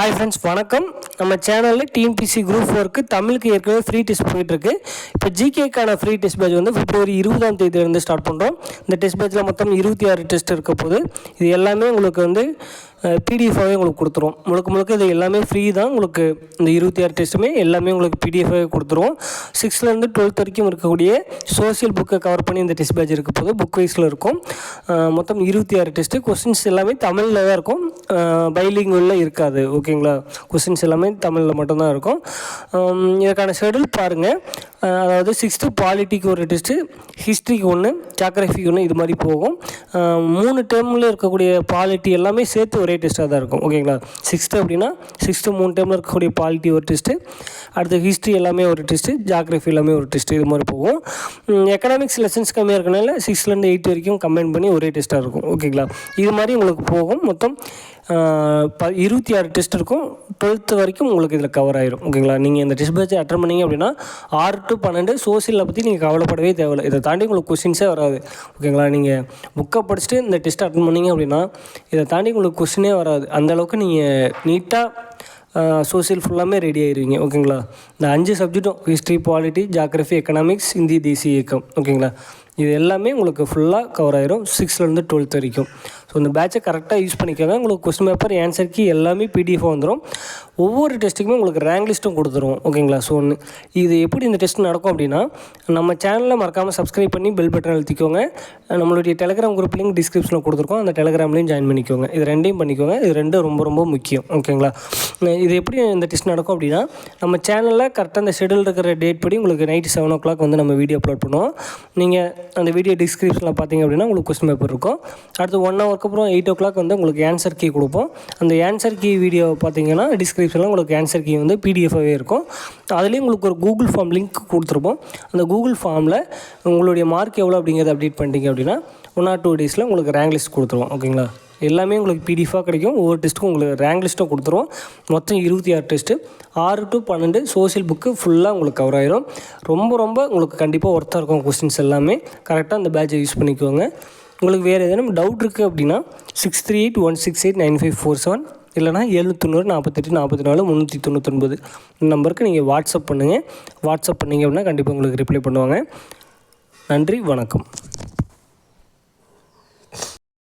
Hi friends வணக்கம். நம்ம சேனலில் டிஎன்பிசி குரூப் ஃபோருக்கு தமிழுக்கு ஏற்கனவே ஃப்ரீ டெஸ்ட் போயிட்டுருக்கு இப்போ ஜிகேக்கான ஃப்ரீ டெஸ்ட் பேட்ச் வந்து பிப்ரவரி இருபதாம் தேதியிலேருந்து ஸ்டார்ட் பண்ணுறோம் இந்த டெஸ்ட் பேட்சில் மொத்தம் இருபத்தி ஆறு டெஸ்ட் இருக்க போது இது எல்லாமே உங்களுக்கு வந்து பிடிஎஃபாகவே உங்களுக்கு கொடுத்துருவோம். முழுக்க முழுக்க இது எல்லாமே ஃப்ரீ தான். உங்களுக்கு இந்த இருபத்தி ஆறு டெஸ்ட்டுமே எல்லாமே உங்களுக்கு பிடிஎஃபாகவே கொடுத்துருவோம். சிக்ஸ்த்லேருந்து டுவெல்த் வரைக்கும் இருக்கக்கூடிய சோசியல் புக்கை கவர் பண்ணி இந்த டெஸ்ட் பேட்ச் இருக்க போது புக் வைஸில் இருக்கும். மொத்தம் இருபத்தி ஆறு டெஸ்ட்டு கொஸ்டின்ஸ் எல்லாமே தமிழில் தான் இருக்கும். பைலிங்குள்ள இருக்காது. ஓகேங்களா கொஸ்டின்ஸ் எல்லாமே தமிழில் மட்டும்தான் இருக்கும். இதற்கான ஷெடியூல் பாருங்கள் அதாவது சிக்ஸ்த்து பாலிட்டிக்கு ஒரு டெஸ்ட்டு ஹிஸ்ட்ரிக்கு ஒன்று ஜாக்ரஃபிக்கு ஒன்று இது மாதிரி போகும். மூணு டேர்மில் இருக்கக்கூடிய பாலிட்டி எல்லாமே சேர்த்து ஒரே டெஸ்ட்டாக தான் இருக்கும். ஓகேங்களா? சிக்ஸ்த்து அப்படின்னா சிக்ஸ்த்து மூணு டேர்மில் இருக்கக்கூடிய பாலிட்டி ஒரு டெஸ்ட்டு அடுத்து ஹிஸ்ட்ரி எல்லாமே ஒரு டெஸ்ட்டு ஜாக்ரஃபி எல்லாமே ஒரு டெஸ்ட்டு இது மாதிரி போகும். எக்கனாமிக்ஸ் லெசன்ஸ் கம்மியாக இருக்கனால சிக்ஸ்த்லேருந்து எயிட் வரைக்கும் கம்பைன் பண்ணி ஒரே டெஸ்ட்டாக இருக்கும். ஓகேங்களா? இது மாதிரி உங்களுக்கு போகும். மொத்தம் ப இருபத்தி ஆறு டெஸ்ட் இருக்கும் டுவெல்த்து வரைக்கும் உங்களுக்கு இதில் கவர் ஆயிரும். ஓகேங்களா நீங்கள் இந்த டெஸ்ட் பேட்சை அட்டன் பண்ணீங்க அப்படின்னா ஆறு டு பன்னெண்டு சோசியலை பற்றி நீங்கள் கவலைப்படவே தேவையில்லை. இதை தாண்டி உங்களுக்கு கொஸ்டின்ஸே வராது. ஓகேங்களா நீங்கள் புக்கை படிச்சுட்டு இந்த டெஸ்ட் அட்டன் பண்ணீங்க அப்படின்னா இதை தாண்டி உங்களுக்கு கொஸ்டினே வராது. அந்தளவுக்கு நீங்கள் நீட்டாக சோசியல் ஃபுல்லாமே ரெடி ஆயிடுவீங்க ஓகேங்களா இந்த அஞ்சு சப்ஜெக்ட்டும் ஹிஸ்ட்ரி பாலிட்டி ஜாகிரஃபி எக்கனாமிக்ஸ் இந்தி தேசிய இயக்கம். ஓகேங்களா இது எல்லாமே உங்களுக்கு ஃபுல்லாக கவர் ஆயிரும் சிக்ஸ்த்லேருந்து டுவெல்த் வரைக்கும். ஸோ இந்த பேட்சை கரெக்டாக யூஸ் பண்ணிக்கோங்க. உங்களுக்கு கொஸ்டின் பேப்பர் ஆன்சர் கீ எல்லாமே பிடிஎஃப் வந்துடும் ஒவ்வொரு டெஸ்ட்டுக்குமே உங்களுக்கு ரேங்க் லிஸ்ட்டும் கொடுத்துருவோம் ஓகேங்களா ஸோ ஒன்று இது எப்படி இந்த டெஸ்ட் நடக்கும் அப்படின்னா நம்ம சேனலில் மறக்காமல் சப்ஸ்கிரைப் பண்ணி பெல் பட்டன் அழுத்திக்கோங்க. நம்மளுடைய டெலிகிராம் குரூப் லிங்க் டிஸ்கிரிப்ஷனில் கொடுத்துருக்கோம். அந்த டெலிகிராம்லேயும் ஜாயின் பண்ணிக்கோங்க. இது ரெண்டையும் பண்ணிக்கோங்க. இது ரெண்டும் ரொம்ப ரொம்ப முக்கியம். ஓகேங்களா இது எப்படி இந்த டெஸ்ட் நடக்கும் அப்படின்னா நம்ம சேனலில் கரெக்டாக அந்த ஷெடியூல் இருக்கிற டேட் படி உங்களுக்கு நைட்டு செவன் ஓ கிளாக் வந்து நம்ம வீடியோ அப்லோட் பண்ணுவோம். நீங்கள் அந்த வீடியோ டிஸ்கிரிப்ஷனில் பார்த்தீங்க அப்படின்னா உங்களுக்கு கொஸ்டின் பேப்பர் இருக்கும். அடுத்து ஒன் ஹவருக்கு அப்புறம் எயிட் ஓ கிளாக் வந்து உங்களுக்கு ஆன்சர் கீ கொடுப்போம். அந்த ஆன்சர் கீ வீடியோ பார்த்தீங்கன்னா டிஸ்கிரிப்ஷனில் உங்களுக்கு ஆன்சர் கீ வந்து பிடிஎஃபாகவே இருக்கும். அதுலேயும் உங்களுக்கு ஒரு கூகுள் ஃபார்ம் லிங்க் கொடுத்துருப்போம். அந்த கூகுள் ஃபார்மில் உங்களுடைய மார்க் எவ்வளோ அப்படிங்கிறத அப்டேட் பண்ணிட்டீங்க அப்படின்னா ஒன் ஆர் டூ டேஸில் உங்களுக்கு ரேங்க் லிஸ்ட் கொடுத்துருவோம். ஓகேங்களா எல்லாமே உங்களுக்கு பிடிஎஃபாக கிடைக்கும். ஒவ்வொரு டெஸ்ட்டுக்கும் உங்களுக்கு ரேங்க் லிஸ்ட்டும் கொடுத்துருவோம். மொத்தம் இருபத்தி ஆறு டெஸ்ட்டு ஆறு டு பன்னெண்டு சோஷியல் புக்கு ஃபுல்லாக உங்களுக்கு கவர் ஆயிரும். ரொம்ப ரொம்ப உங்களுக்கு கண்டிப்பாக ஒர்த்தாக இருக்கும் கொஸ்டின்ஸ் எல்லாமே. கரெக்டாக அந்த பேட்சை யூஸ் பண்ணிக்கோங்க. உங்களுக்கு வேறு எதனா டவுட் இருக்குது அப்படின்னா six three eight one six eight nine five four seven இல்லைனா எழுநூத்தொண்ணூறு நாற்பத்தெட்டு நாற்பத்தி நாலு முந்நூற்றி தொண்ணூத்தொன்பது. இந்த நம்பருக்கு நீங்கள் வாட்ஸ்அப் பண்ணுங்கள் வாட்ஸ்அப் பண்ணிங்க அப்படின்னா கண்டிப்பாக உங்களுக்கு ரிப்ளை பண்ணுவாங்க. நன்றி வணக்கம்.